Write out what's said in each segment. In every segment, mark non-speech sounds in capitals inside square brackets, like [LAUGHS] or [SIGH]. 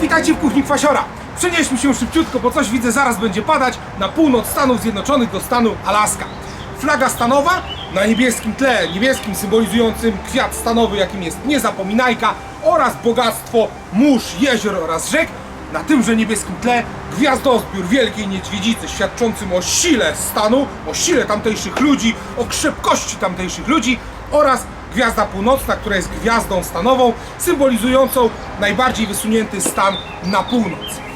Witajcie w kuchni Kwasiora. Przenieśmy się szybciutko, bo coś widzę zaraz będzie padać na północ Stanów Zjednoczonych do stanu Alaska. Flaga stanowa na niebieskim tle, niebieskim symbolizującym kwiat stanowy, jakim jest niezapominajka oraz bogactwo mórz, jezior oraz rzek. Na tymże niebieskim tle gwiazdozbiór Wielkiej Niedźwiedzicy, świadczącym o sile stanu, o sile tamtejszych ludzi, o krzepkości tamtejszych ludzi oraz Gwiazda Północna, która jest gwiazdą stanową, symbolizującą najbardziej wysunięty stan na północ.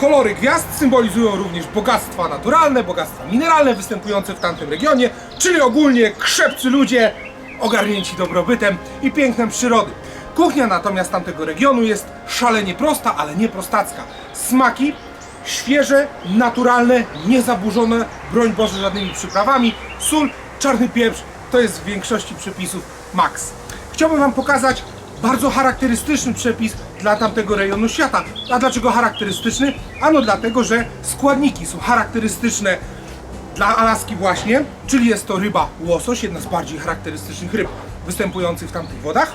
Kolory gwiazd symbolizują również bogactwa naturalne, bogactwa mineralne występujące w tamtym regionie, czyli ogólnie krzepcy ludzie ogarnięci dobrobytem i pięknem przyrody. Kuchnia natomiast tamtego regionu jest szalenie prosta, ale nie prostacka. Smaki świeże, naturalne, niezaburzone, broń Boże, żadnymi przyprawami. Sól, czarny pieprz to jest w większości przepisów max. Chciałbym Wam pokazać bardzo charakterystyczny przepis dla tamtego rejonu świata. A dlaczego charakterystyczny? Ano dlatego, że składniki są charakterystyczne dla Alaski właśnie, czyli jest to ryba łosoś, jedna z bardziej charakterystycznych ryb występujących w tamtych wodach.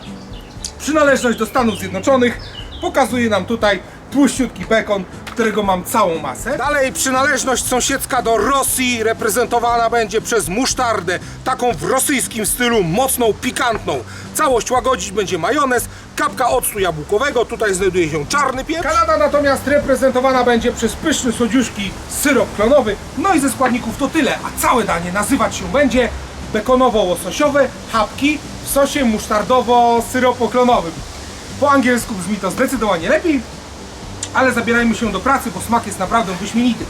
Przynależność do Stanów Zjednoczonych pokazuje nam tutaj tłuściutki bekon, którego mam całą masę. Dalej przynależność sąsiedzka do Rosji reprezentowana będzie przez musztardę, taką w rosyjskim stylu mocną, pikantną. Całość łagodzić będzie majonez, kapka octu jabłkowego, tutaj znajduje się czarny pieprz. Kanada natomiast reprezentowana będzie przez pyszny słodziuszki syrop klonowy. No i ze składników to tyle, a całe danie nazywać się będzie bekonowo-łososiowe hapki w sosie musztardowo-syropoklonowym. Po angielsku brzmi to zdecydowanie lepiej, ale zabierajmy się do pracy, bo smak jest naprawdę wyśmienity.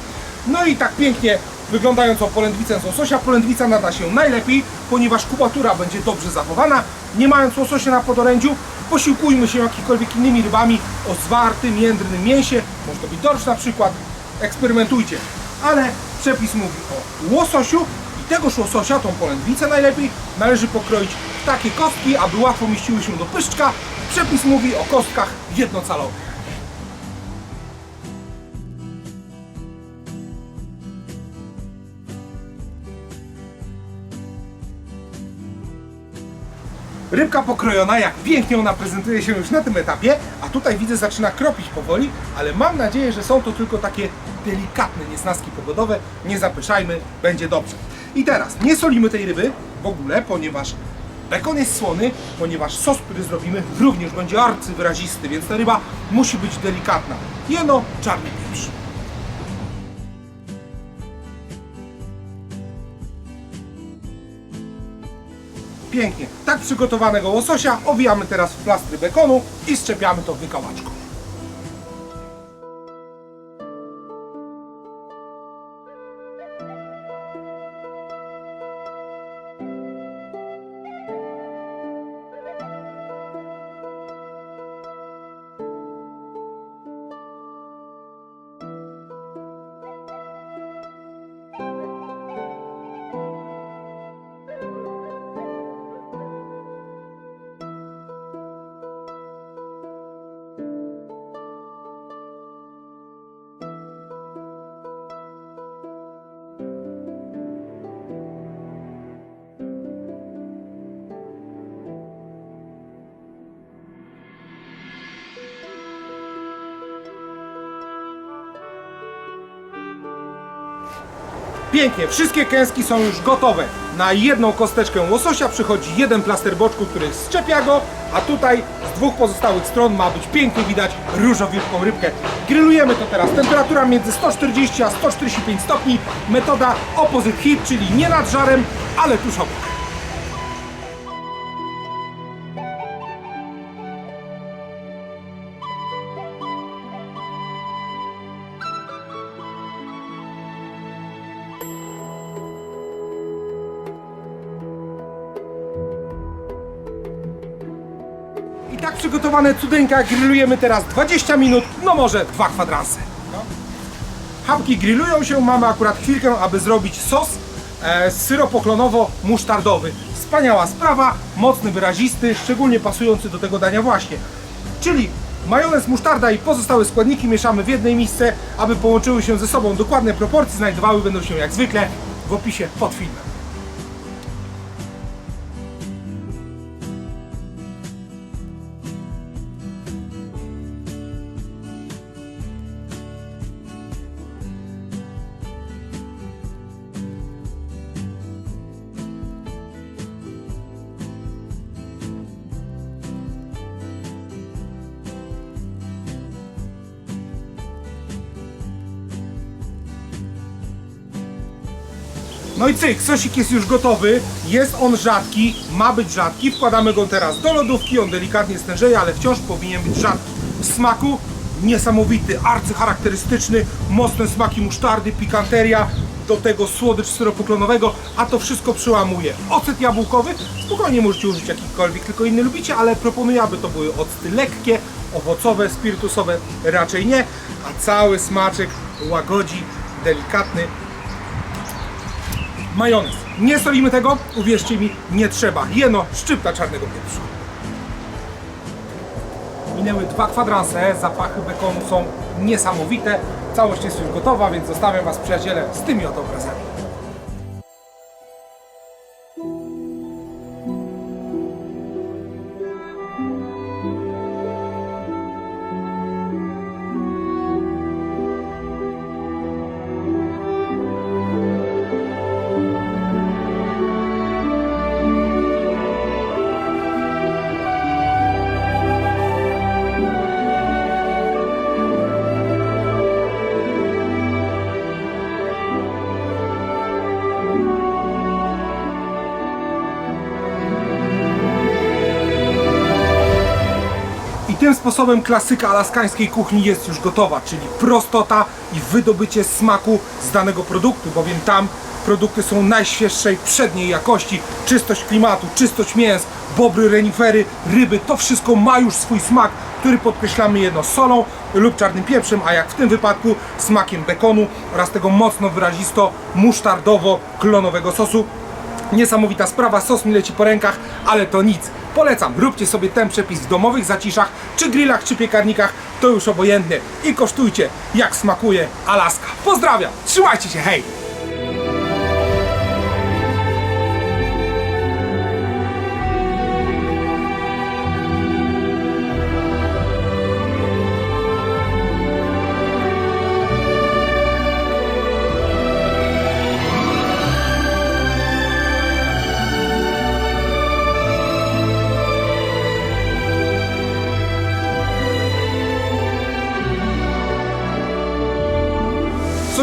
No i tak pięknie wyglądającą polędwicę z łososia, polędwica nada się najlepiej, ponieważ kubatura będzie dobrze zachowana. Nie mając łososia na podorędziu, posiłkujmy się jakimikolwiek innymi rybami o zwartym, jędrnym mięsie, może to być dorsz na przykład, eksperymentujcie. Ale przepis mówi o łososiu i tegoż łososia, tą polędwicę najlepiej, należy pokroić w takie kostki, aby łatwo mieściły się do pyszczka. Przepis mówi o kostkach jednocalowych. Rybka pokrojona, jak pięknie ona prezentuje się już na tym etapie, a tutaj widzę zaczyna kropić powoli, ale mam nadzieję, że są to tylko takie delikatne niesnaski pogodowe. Nie zapyszajmy, będzie dobrze. I teraz nie solimy tej ryby w ogóle, ponieważ bekon jest słony, ponieważ sos, który zrobimy również będzie arcywyrazisty, więc ta ryba musi być delikatna. Jeno, czarny pieprz. Pięknie. Tak przygotowanego łososia owijamy teraz w plastry bekonu i szczepiamy to wykałaczką. Pięknie, wszystkie kęski są już gotowe. Na jedną kosteczkę łososia przychodzi jeden plaster boczku, który szczepia go, a tutaj z dwóch pozostałych stron ma być pięknie widać różowiutką rybkę. Grillujemy to teraz. Temperatura między 140 a 145 stopni. Metoda opposite heat, czyli nie nad żarem, ale tuż obok. Tak przygotowane cudeńka grillujemy teraz 20 minut, no może dwa kwadranse. No. Hapki grillują się, mamy akurat chwilkę, aby zrobić sos e, syropoklonowo-musztardowy. Wspaniała sprawa, mocny, wyrazisty, szczególnie pasujący do tego dania właśnie. Czyli majonez, musztarda i pozostałe składniki mieszamy w jednej misce, aby połączyły się ze sobą dokładne proporcje, znajdowały będą się jak zwykle w opisie pod filmem. No i cyk, sosik jest już gotowy, jest on rzadki, ma być rzadki, wkładamy go teraz do lodówki, on delikatnie stężeje, ale wciąż powinien być rzadki. W smaku niesamowity, arcycharakterystyczny, mocne smaki musztardy, pikanteria, do tego słodycz syropu klonowego, a to wszystko przełamuje. Ocet jabłkowy, spokojnie możecie użyć jakikolwiek, tylko inny lubicie, ale proponuję, aby to były octy lekkie, owocowe, spirytusowe. Raczej nie, a cały smaczek łagodzi, delikatny majonez. Nie solimy tego, uwierzcie mi, nie trzeba. Jeno szczypta czarnego pieprzu. Minęły dwa kwadranse, zapachy bekonu są niesamowite. Całość jest już gotowa, więc zostawiam Was przyjaciele z tymi oto obrazami. Tym sposobem klasyka alaskańskiej kuchni jest już gotowa, czyli prostota i wydobycie smaku z danego produktu, bowiem tam produkty są najświeższej, przedniej jakości, czystość klimatu, czystość mięs, bobry, renifery, ryby, to wszystko ma już swój smak, który podkreślamy jedno solą lub czarnym pieprzem, a jak w tym wypadku smakiem bekonu oraz tego mocno wyrazisto musztardowo-klonowego sosu. Niesamowita sprawa, sos mi leci po rękach, ale to nic. Polecam, róbcie sobie ten przepis w domowych zaciszach, czy grillach, czy piekarnikach, to już obojętne. I kosztujcie, jak smakuje Alaska. Pozdrawiam, trzymajcie się, hej!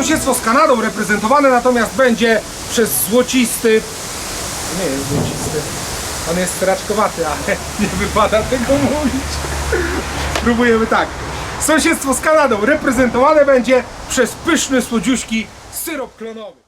Sąsiedztwo z Kanadą reprezentowane natomiast będzie przez złocisty. Nie jest złocisty. On jest straczkowaty, ale [LAUGHS] nie wypada tego mówić. Spróbujemy tak. Sąsiedztwo z Kanadą reprezentowane będzie przez pyszny słodziuśki syrop klonowy.